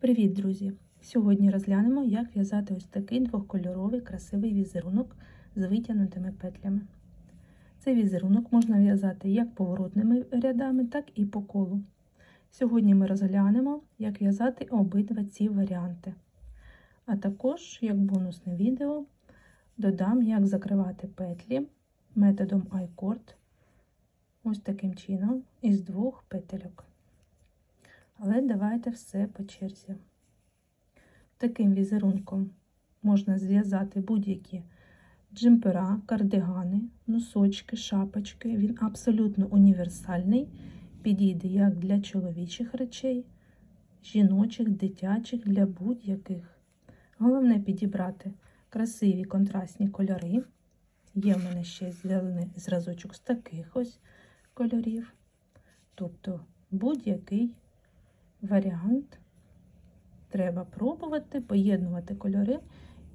Привіт, друзі! Сьогодні розглянемо, як в'язати ось такий двохкольоровий красивий візерунок з витягнутими петлями. Цей візерунок можна в'язати як поворотними рядами, так і по колу. Сьогодні ми розглянемо, як в'язати обидва ці варіанти. А також, як бонусне відео, додам, як закривати петлі методом iCord ось таким чином із двох петельок. Але давайте все по черзі. Таким візерунком можна зв'язати будь-які джемпера, кардигани, носочки, шапочки. Він абсолютно універсальний, підійде як для чоловічих речей, жіночих, дитячих, для будь-яких. Головне підібрати красиві контрастні кольори. Є в мене ще зразочок з таких ось кольорів. Тобто будь-який варіант. Треба пробувати, поєднувати кольори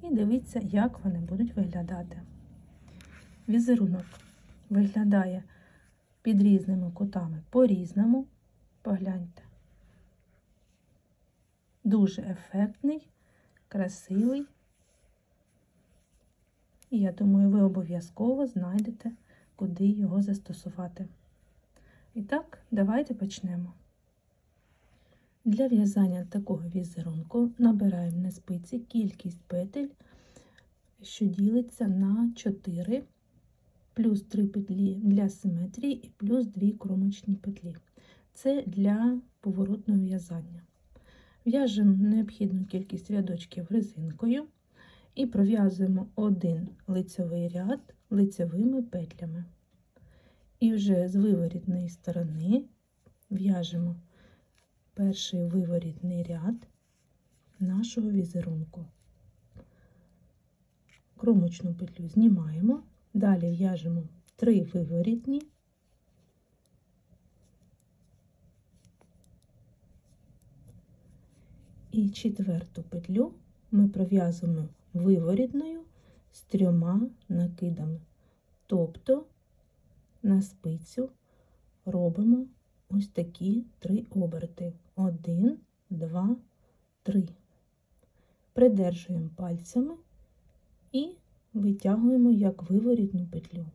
і дивитися, як вони будуть виглядати. Візерунок виглядає під різними кутами по-різному. Погляньте. Дуже ефектний, красивий. І я думаю, ви обов'язково знайдете, куди його застосувати. І так, давайте почнемо. Для в'язання такого візерунку набираємо на спиці кількість петель, що ділиться на 4, плюс 3 петлі для симетрії і плюс 2 кромочні петлі. Це для поворотного в'язання. В'яжемо необхідну кількість рядочків резинкою і пров'язуємо один лицьовий ряд лицьовими петлями. І вже з виворітної сторони в'яжемо перший виворітний ряд нашого візерунку. Кромочну петлю знімаємо, далі в'яжемо три виворітні, і четверту петлю ми пров'язуємо виворітною з трьома накидами, тобто на спицю робимо ось такі три оберти. Один, два, три. Придержуємо пальцями і витягуємо як виворітну петлю.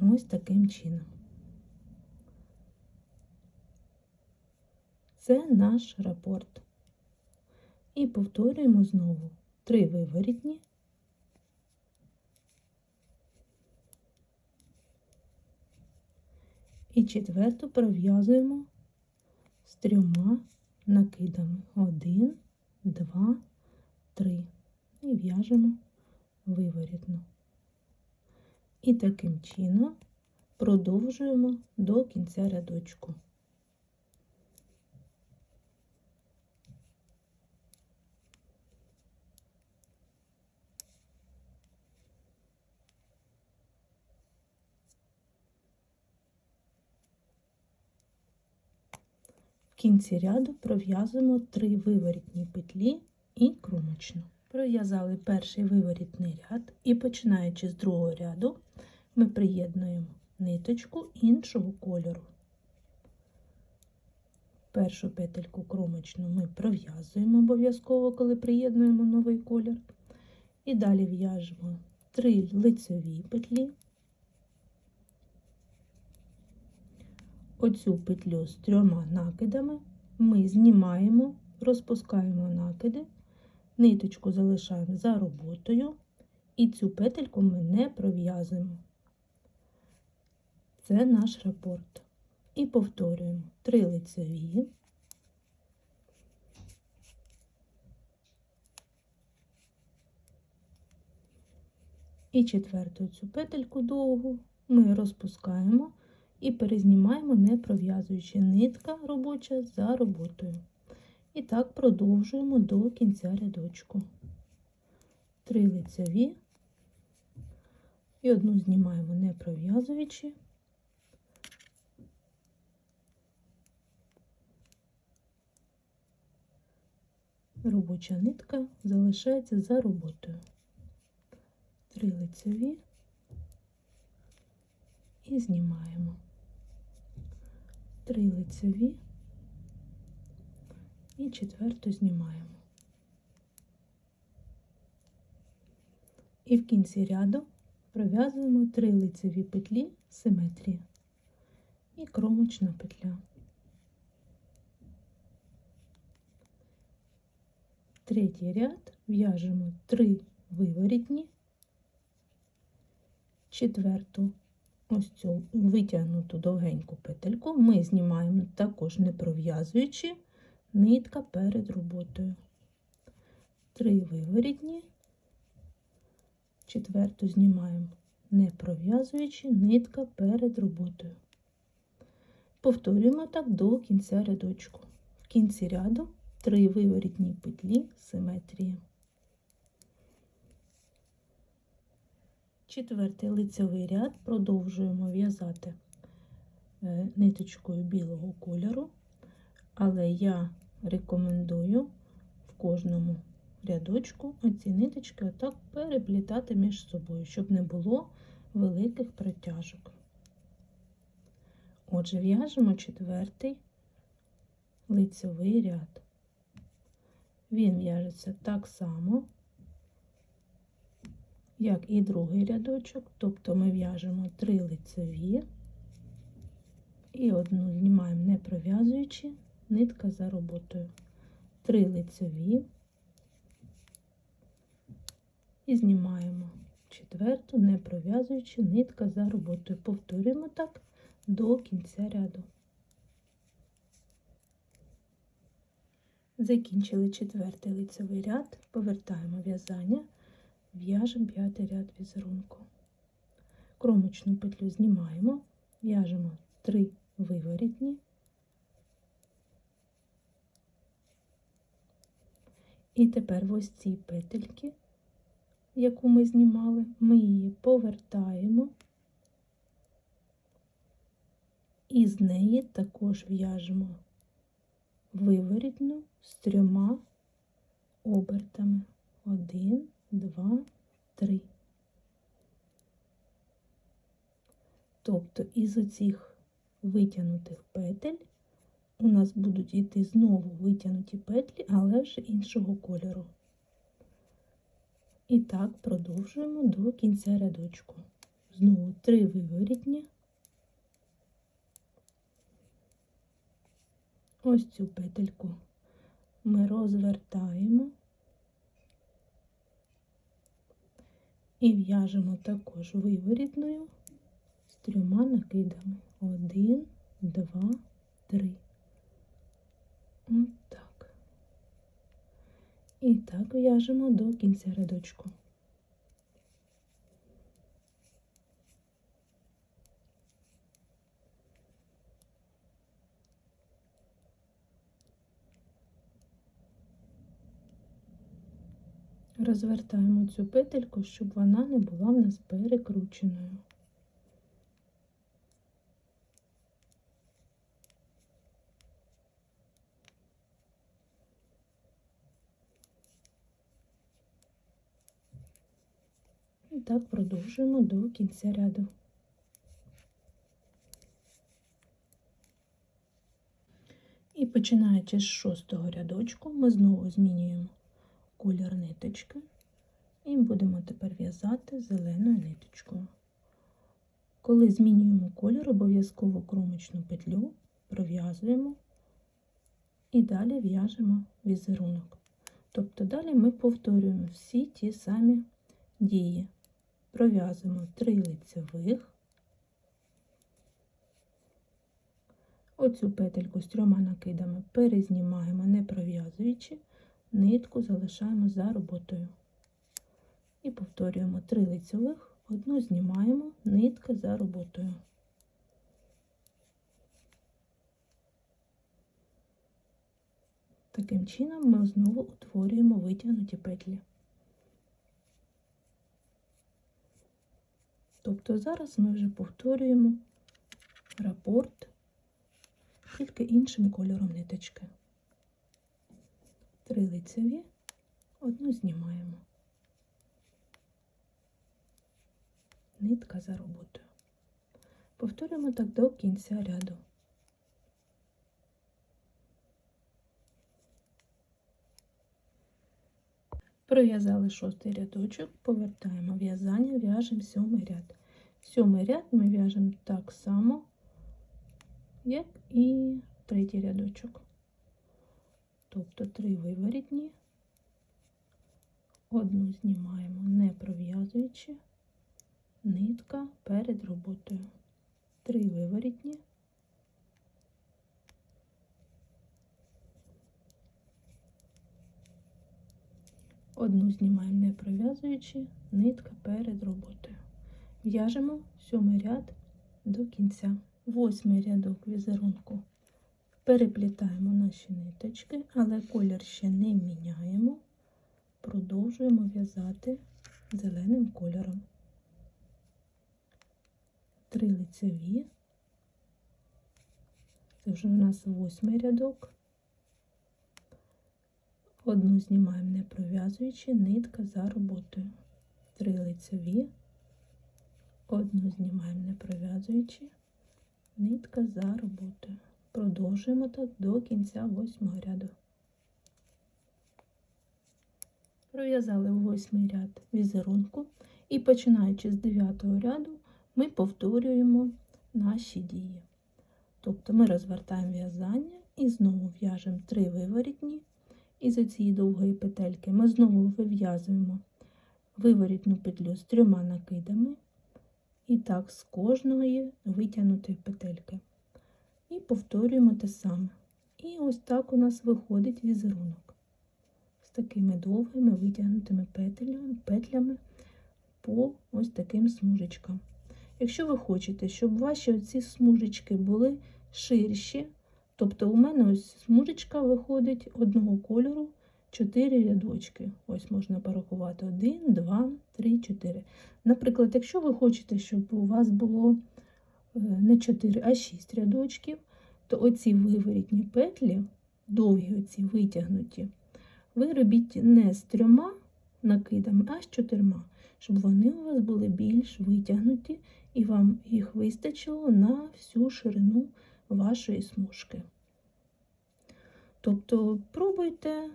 Ось таким чином. Це наш рапорт. І повторюємо знову три виворітні. І четверту пров'язуємо з трьома накидами. Один, два, три. І в'яжемо виворітно. І таким чином продовжуємо до кінця рядочку. В кінці ряду пров'язуємо три виворітні петлі і кромочну. Пров'язали перший виворітний ряд і починаючи з другого ряду, ми приєднуємо ниточку іншого кольору. Першу петельку кромочну ми пров'язуємо обов'язково, коли приєднуємо новий колір. І далі в'яжемо три лицеві петлі. Оцю петлю з трьома накидами ми знімаємо, розпускаємо накиди, ниточку залишаємо за роботою, і цю петельку ми не пров'язуємо. Це наш рапорт. І повторюємо три лицеві, і четверту цю петельку довгу ми розпускаємо і перезнімаємо, не пров'язуючи нитка робоча за роботою. І так продовжуємо до кінця рядочку. Три лицеві і одну знімаємо, не пров'язуючи. Робоча нитка залишається за роботою. Три лицеві і знімаємо три лицеві і четверту знімаємо. І в кінці ряду пров'язуємо три лицеві петлі симетрії і кромочна петля. Третій ряд в'яжемо три виворітні, четверту ось цю витягнуту довгеньку петельку ми знімаємо також не пров'язуючи нитка перед роботою. Три виворітні, четверту знімаємо не пров'язуючи нитка перед роботою. Повторюємо так до кінця рядочку. В кінці ряду три виворітні петлі симетрії. Четвертий лицевий ряд продовжуємо в'язати е, ниточкою білого кольору, але я рекомендую в кожному рядочку оці ниточки отак переплітати між собою, щоб не було великих протяжок. Отже, в'яжемо четвертий лицевий ряд. Він в'яжеться так само, як і другий рядочок, тобто ми в'яжемо три лицеві і одну знімаємо не пров'язуючи, нитка за роботою. Три лицеві і знімаємо четверту, не пров'язуючи, нитка за роботою. Повторюємо так до кінця ряду. Закінчили четвертий лицевий ряд, повертаємо в'язання, в'яжемо п'ятий ряд візерунку. Кромочну петлю знімаємо, в'яжемо три виворітні. І тепер в ось цій петельки, яку ми знімали, ми її повертаємо і з неї також в'яжемо виворітну з трьома обертами. Один, два, три. Тобто із оцих витягнутих петель у нас будуть йти знову витягнуті петлі, але вже іншого кольору. І так продовжуємо до кінця рядочку. Знову три виворітні. Ось цю петельку ми розвертаємо і в'яжемо також виворітною з трьома накидами. Один, два, три. Отак. так. І так в'яжемо до кінця рядочку. Розвертаємо цю петельку, щоб вона не була в нас перекрученою. І так продовжуємо до кінця ряду. І починаючи з шостого рядочку, ми знову змінюємо колір ниточки і будемо тепер в'язати зеленою ниточкою. Коли змінюємо колір, обов'язково кромочну петлю пров'язуємо і далі в'яжемо візерунок. Тобто далі ми повторюємо всі ті самі дії. Пров'язуємо три лицевих, оцю петельку з трьома накидами перезнімаємо, не пров'язуючи, нитку залишаємо за роботою. І повторюємо три лицевих, одну знімаємо, нитка за роботою. Таким чином ми знову утворюємо витягнуті петлі. Тобто зараз ми вже повторюємо рапорт тільки іншим кольором ниточки. Три лицеві, одну знімаємо. Нитка за роботою. Повторюємо так до кінця ряду. Пров'язали шостий рядочок, повертаємо в'язання, в'яжемо сьомий ряд. Сьомий ряд ми в'яжемо так само, як і третій рядочок. Тобто три виворітні, одну знімаємо, не пров'язуючи, нитка перед роботою. Три виворітні. Одну знімаємо не пров'язуючи, нитка перед роботою. В'яжемо сьомий ряд до кінця. Восьмий рядок візерунку. Переплітаємо наші ниточки, але колір ще не міняємо. Продовжуємо в'язати зеленим кольором. Три лицеві. Це вже у нас восьмий рядок. Одну знімаємо не пров'язуючи, нитка за роботою. Три лицеві, одну знімаємо не пров'язуючи, нитка за роботою. Продовжуємо так до кінця восьмого ряду. Пров'язали восьмий ряд візерунку і починаючи з дев'ятого ряду, ми повторюємо наші дії. Тобто ми розвертаємо в'язання і знову в'яжемо три виворітні. І з цієї довгої петельки ми знову вив'язуємо виворітну петлю з трьома накидами, і так з кожної витягнутої петельки. І повторюємо те саме. І ось так у нас виходить візерунок з такими довгими витягнутими петлями, петлями по ось таким смужечкам. Якщо ви хочете, щоб ваші оці смужечки були ширші, Тобто у мене ось смужечка виходить одного кольору 4 рядочки. Ось можна порахувати 1, 2, 3, 4. Наприклад, якщо ви хочете, щоб у вас було не 4, а 6 рядочків, то оці виворітні петлі, довгі оці витягнуті, ви робіть не з трьома накидами, а з чотирма, щоб вони у вас були більш витягнуті і вам їх вистачило на всю ширину вашої смужки. Тобто пробуйте,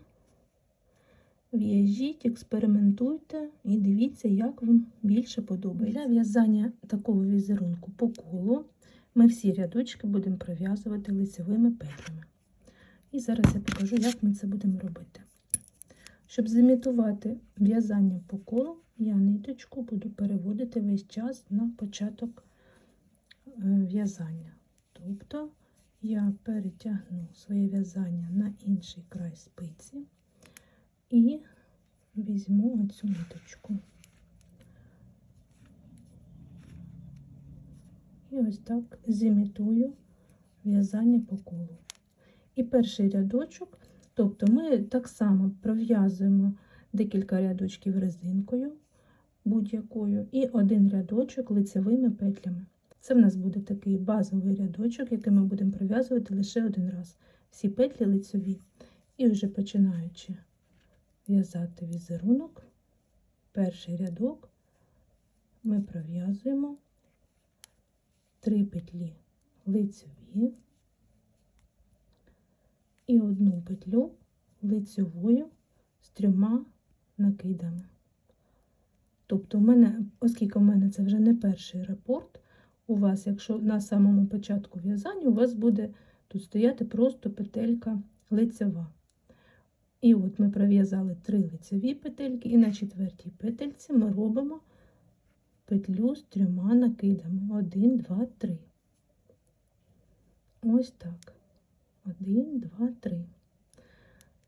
в'яжіть, експериментуйте і дивіться, як вам більше подобається. Для в'язання такого візерунку по колу ми всі рядочки будемо пров'язувати лицевими петлями. І зараз я покажу, як ми це будемо робити. Щоб зімітувати в'язання по колу, я ниточку буду переводити весь час на початок е, в'язання. Тобто я перетягну своє в'язання на інший край спиці і візьму оцю ниточку. І ось так зімітую в'язання по колу. І перший рядочок, тобто ми так само пров'язуємо декілька рядочків резинкою будь-якою, і один рядочок лицевими петлями. Це в нас буде такий базовий рядочок, який ми будемо пров'язувати лише один раз. Всі петлі лицеві. І вже починаючи в'язати візерунок, перший рядок ми пров'язуємо три петлі лицеві і одну петлю лицевою з трьома накидами. Тобто, у мене, оскільки у мене це вже не перший рапорт, у вас, якщо на самому початку в'язання, у вас буде тут стояти просто петелька лицева. І от ми пров'язали три лицеві петельки, і на четвертій петельці ми робимо петлю з трьома накидами. Один, два, три. Ось так. Один, два, три.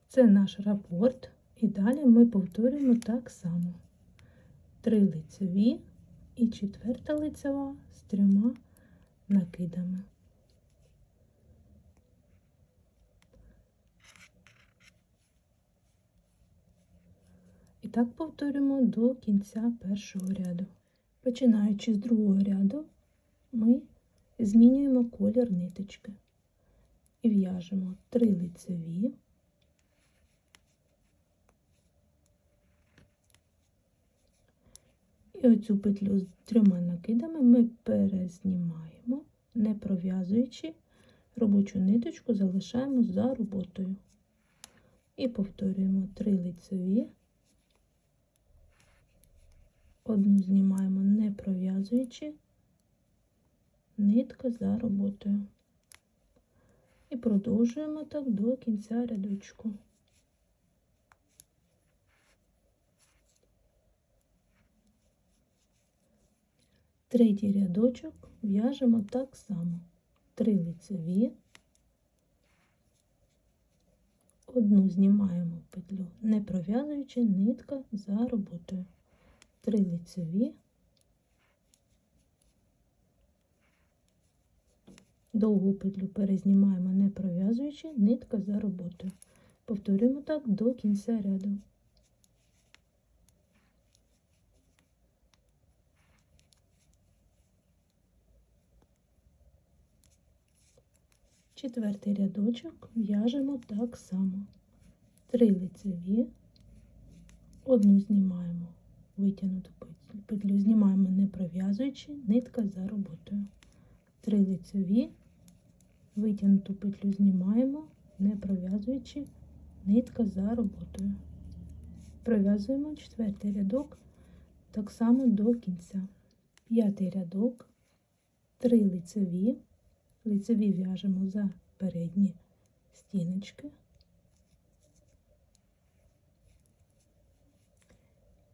Це наш рапорт. І далі ми повторюємо так само. Три лицеві і четверта лицева з трьома накидами. Так повторюємо до кінця першого ряду. Починаючи з другого ряду, ми змінюємо колір ниточки і в'яжемо три лицеві. І оцю петлю з трьома накидами ми перезнімаємо, не пров'язуючи робочу ниточку, залишаємо за роботою. І повторюємо три лицеві, одну знімаємо не пров'язуючи, нитка за роботою. І продовжуємо так до кінця рядочку. Третій рядочок в'яжемо так само. Три лицеві, одну знімаємо петлю, не пров'язуючи нитка за роботою. Три лицеві, довгу петлю перезнімаємо, не пров'язуючи нитка за роботою. Повторюємо так до кінця ряду. Четвертий рядочок в'яжемо так само. Три лицеві, одну знімаємо, витягнуту петлю знімаємо не пров'язуючи, нитка за роботою. Три лицеві, витягнуту петлю знімаємо, не пров'язуючи, нитка за роботою. Пров'язуємо четвертий рядок так само до кінця. П'ятий рядок, три лицеві лицеві в'яжемо за передні стіночки.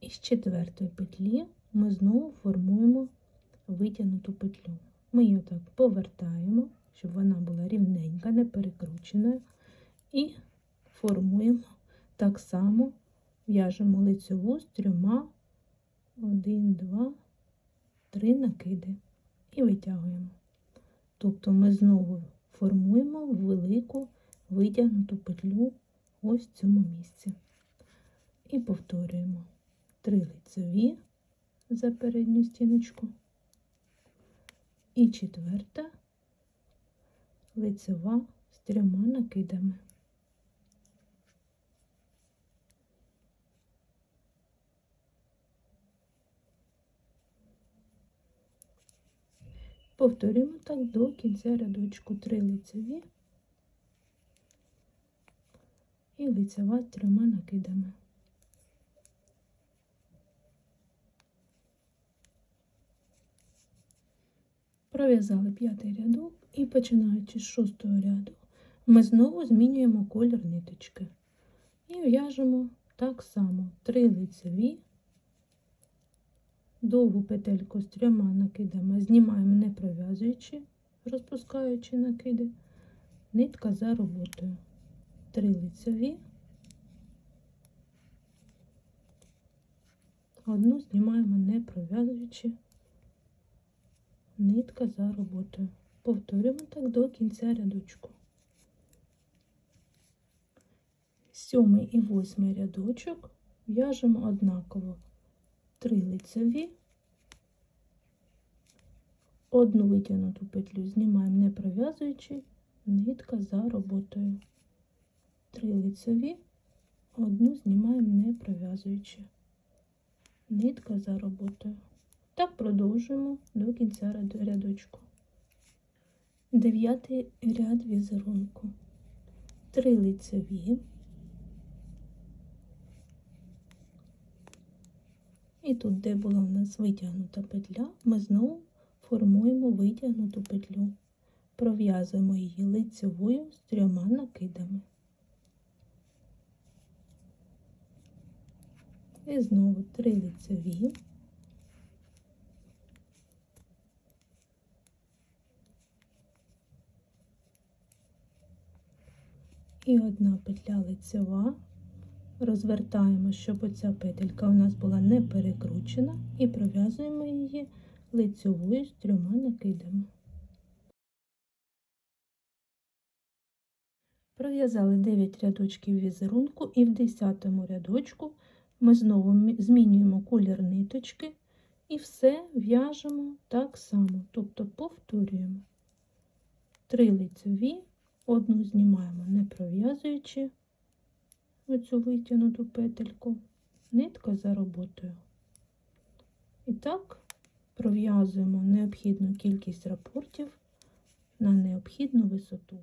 І з четвертої петлі ми знову формуємо витягнуту петлю. Ми її так повертаємо, щоб вона була рівненька, не перекрученою, і формуємо так само, в'яжемо лицеву з трьома, один, два, три накиди і витягуємо. Тобто ми знову формуємо велику витягнуту петлю ось в цьому місці. І повторюємо три лицеві за передню стіночку і четверта лицева з трьома накидами. Повторюємо так до кінця рядочку три лицеві і лицева з трьома накидами. Пров'язали п'ятий рядок і починаючи з шостого ряду, ми знову змінюємо колір ниточки. І в'яжемо так само три лицеві довгу петельку з трьома накидами знімаємо не пров'язуючи, розпускаючи накиди, нитка за роботою. Три лицеві, одну знімаємо не пров'язуючи, нитка за роботою. Повторюємо так до кінця рядочку. Сьомий і восьмий рядочок в'яжемо однаково три лицеві, одну витягнуту петлю знімаємо не пров'язуючи, нитка за роботою. Три лицеві, одну знімаємо не пров'язуючи, нитка за роботою. Так продовжуємо до кінця рядочку. Дев'ятий ряд візерунку. Три лицеві. І тут, де була у нас витягнута петля, ми знову формуємо витягнуту петлю, пров'язуємо її лицевою з трьома накидами. І знову три лицеві. І одна петля лицева. Розвертаємо, щоб оця петелька у нас була не перекручена, і пров'язуємо її лицьовою з трьома накидами. Пров'язали 9 рядочків візерунку. І в 10 рядочку ми знову змінюємо колір ниточки. І все в'яжемо так само, тобто повторюємо. Три лицеві, одну знімаємо не пров'язуючи, оцю витягнуту петельку, нитка за роботою. І так пров'язуємо необхідну кількість рапортів на необхідну висоту.